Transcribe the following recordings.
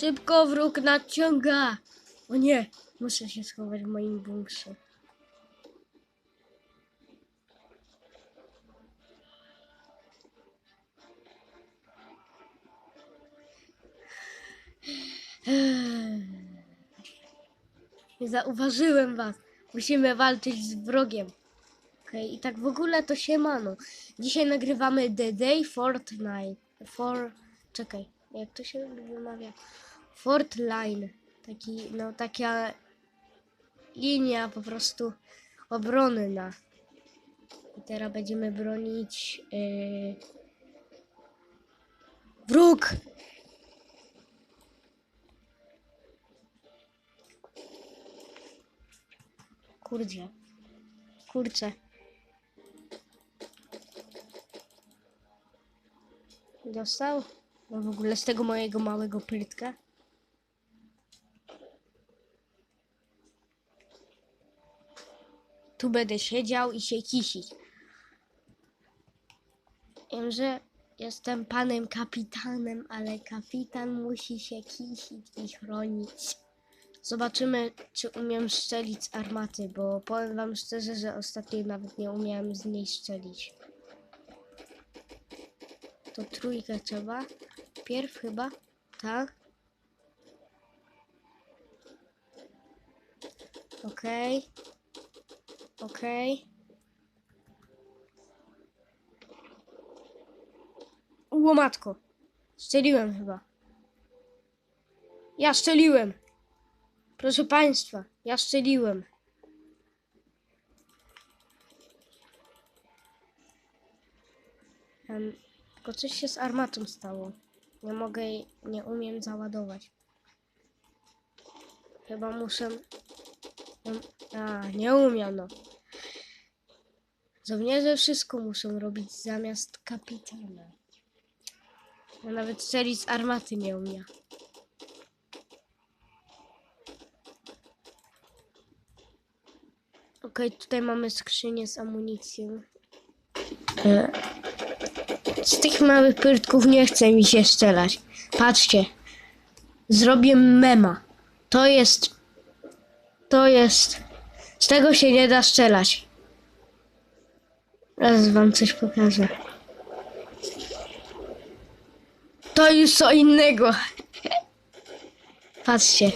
Szybko wróg nadciąga! O nie! Muszę się schować w moim bunkrze. Nie zauważyłem was. Musimy walczyć z wrogiem. Okej, i tak w ogóle to siemano. Dzisiaj nagrywamy The Day Fortnite. For... Czekaj, jak to się wymawia? Fortline. Taki, no taka linia po prostu obronna. I teraz będziemy bronić yy... wróg! Kurczę. Kurczę. Dostał? No w ogóle z tego mojego małego pyrtka. Tu będę siedział i się kisić. Wiem, że jestem panem kapitanem, ale kapitan musi się kisić i chronić. Zobaczymy, czy umiem strzelić z armaty, bo powiem wam szczerze, że ostatnio nawet nie umiałem z niej strzelić. To trójkę trzeba. Pierw chyba, tak? Okej. Okej. Łomatko. Strzeliłem chyba. Ja strzeliłem. Proszę Państwa, ja strzeliłem. Em, tylko coś się z armatą stało. Nie mogę jej, nie umiem załadować. Chyba muszę... em, A, nie umiem no. Żołnierze wszystko muszą robić zamiast kapitana. Ja nawet strzelić z armaty nie umiem. Okej, tutaj mamy skrzynię z amunicją. E, Z tych małych pyrtków nie chce mi się strzelać. Patrzcie. Zrobię mema. To jest... To jest... Z tego się nie da strzelać. Raz wam coś pokażę. To już co innego. Patrzcie.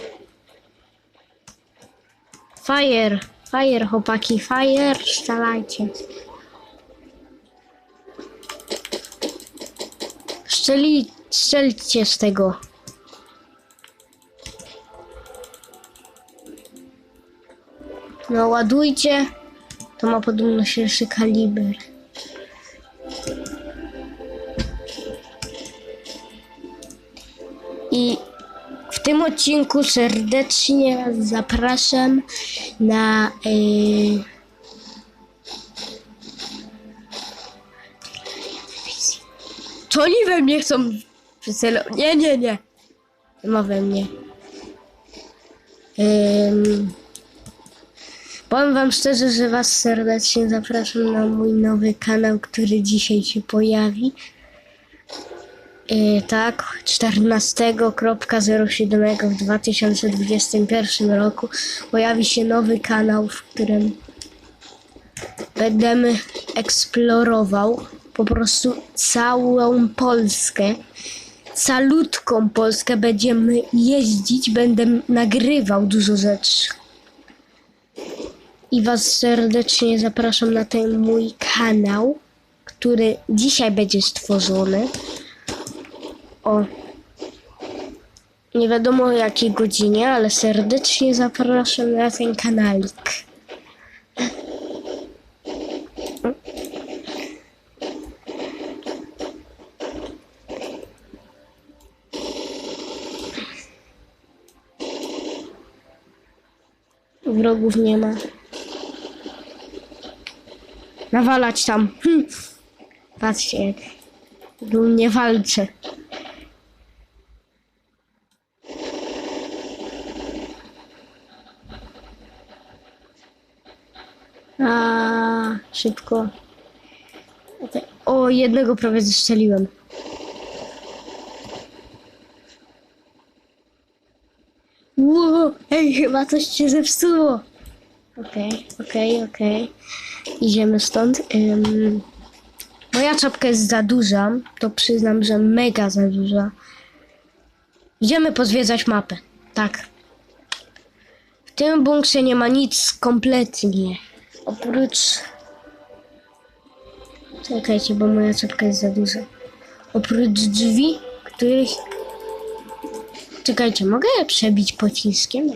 Fire, fire, chłopaki, fire, strzelajcie. Strzeli, strzelcie z tego. No, ładujcie. To ma podobno szerszy kaliber. I w tym odcinku serdecznie Was zapraszam na. Yy... To oni we mnie chcą przycelować. Nie, nie, nie. Ma we mnie. Ym... Powiem Wam szczerze, że Was serdecznie zapraszam na mój nowy kanał, który dzisiaj się pojawi. Yy, tak, 14.07 w 2021 roku pojawi się nowy kanał, w którym będziemy eksplorował po prostu całą Polskę. Calutką Polskę będziemy jeździć, będę nagrywał dużo rzeczy. I Was serdecznie zapraszam na ten mój kanał, który dzisiaj będzie stworzony. O. Nie wiadomo o jakiej godzinie, ale serdecznie zapraszam na ten kanalik. Wrogów nie ma. Nawalać tam. Hm. Patrzcie, jak dumnie walczę. A szybko. O, jednego prawie zestrzeliłem. Ej, chyba coś się zepsuło. Okej, okej, okej. Idziemy stąd. Moja czapka jest za duża. To przyznam, że mega za duża. Idziemy pozwiedzać mapę. Tak. W tym bunkrze nie ma nic kompletnie. Oprócz... Czekajcie, bo moja czapka jest za duża. Oprócz drzwi, których... Czekajcie, mogę je przebić pociskiem?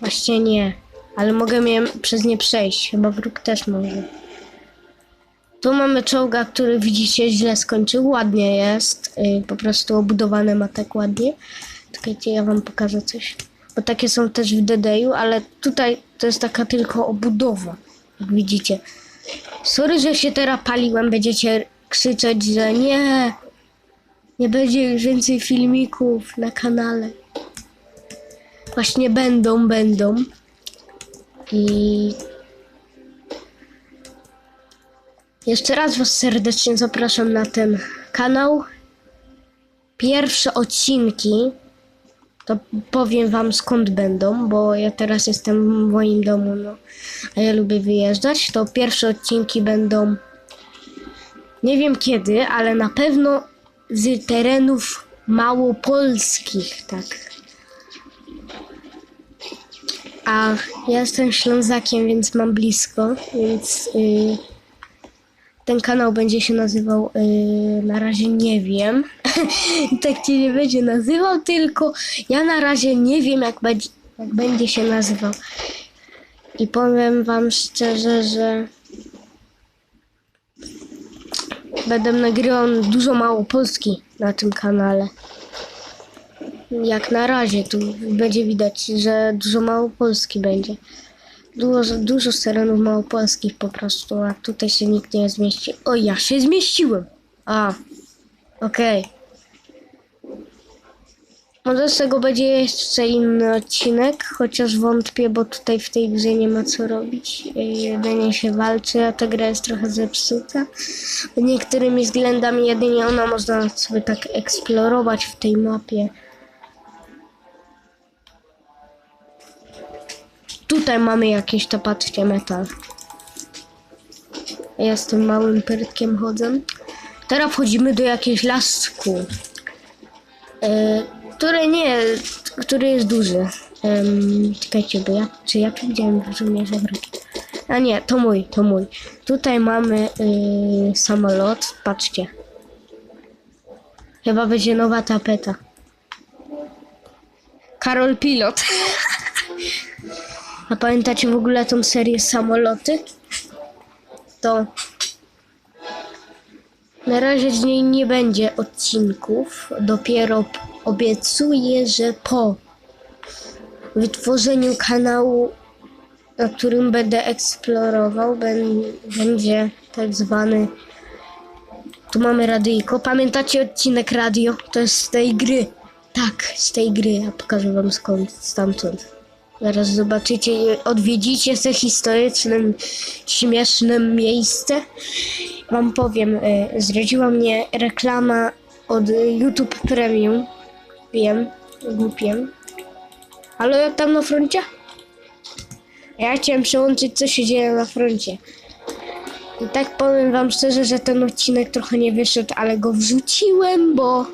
Właśnie nie, ale mogę je przez nie przejść. Chyba wróg też może. Tu mamy czołga, który widzicie źle skończył. Ładnie jest. Yy, po prostu obudowany ma tak ładnie. Czekajcie, ja wam pokażę coś. Bo takie są też w DD-u, ale tutaj to jest taka tylko obudowa. Jak widzicie. Sorry, że się teraz paliłem. Będziecie krzyczeć, że nie. Nie będzie już więcej filmików na kanale. Właśnie będą, będą. I jeszcze raz Was serdecznie zapraszam na ten kanał. Pierwsze odcinki to powiem Wam skąd będą, bo ja teraz jestem w moim domu, no, a ja lubię wyjeżdżać. To pierwsze odcinki będą nie wiem kiedy, ale na pewno z terenów małopolskich, tak. A ja jestem Ślązakiem, więc mam blisko, więc y, ten kanał będzie się nazywał, y, na razie nie wiem. tak się nie będzie nazywał, tylko ja na razie nie wiem, jak, będzie, jak będzie się nazywał. I powiem wam szczerze, że będę nagrywał dużo mało Polski na tym kanale. Jak na razie tu będzie widać, że dużo mało Polski będzie. Dużo, dużo terenów małopolskich po prostu, a tutaj się nikt nie zmieści. O, ja się zmieściłem! A, okej. Może z tego będzie jeszcze inny odcinek, chociaż wątpię, bo tutaj w tej grze nie ma co robić. Jedynie się walczy, a ta gra jest trochę zepsuta. Niektórymi względami jedynie ona można sobie tak eksplorować w tej mapie. Tutaj mamy jakieś, to patrzcie, metal. Ja z tym małym pyrtkiem chodzę. Teraz wchodzimy do jakiegoś lasku. E, który nie, który jest duży. Em, czekajcie, bo ja, czy ja tu widziałem? A nie, to mój, to mój. Tutaj mamy y, samolot, patrzcie. Chyba będzie nowa tapeta. Karol Pilot. A pamiętacie w ogóle tą serię samoloty? To na razie z niej nie będzie odcinków. Dopiero obiecuję, że po wytworzeniu kanału, na którym będę eksplorował, będzie tak zwany. Tu mamy radyjko. Pamiętacie odcinek radio? To jest z tej gry. Tak, z tej gry. Ja pokażę wam skąd, stamtąd. Zaraz zobaczycie, odwiedzicie te historyczne, śmieszne miejsce. Wam powiem, y, zdradziła mnie reklama od YouTube Premium. Wiem, głupiem. Ale jak tam na froncie? Ja chciałem przełączyć, co się dzieje na froncie. I tak powiem wam szczerze, że ten odcinek trochę nie wyszedł, ale go wrzuciłem, bo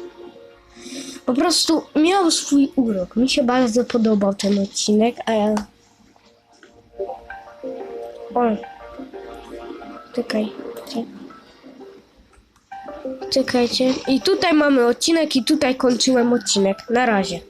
po prostu miał swój urok. Mi się bardzo podobał ten odcinek, a ja... O. Czekaj. Czekaj. Czekajcie. I tutaj mamy odcinek i tutaj kończyłem odcinek. Na razie.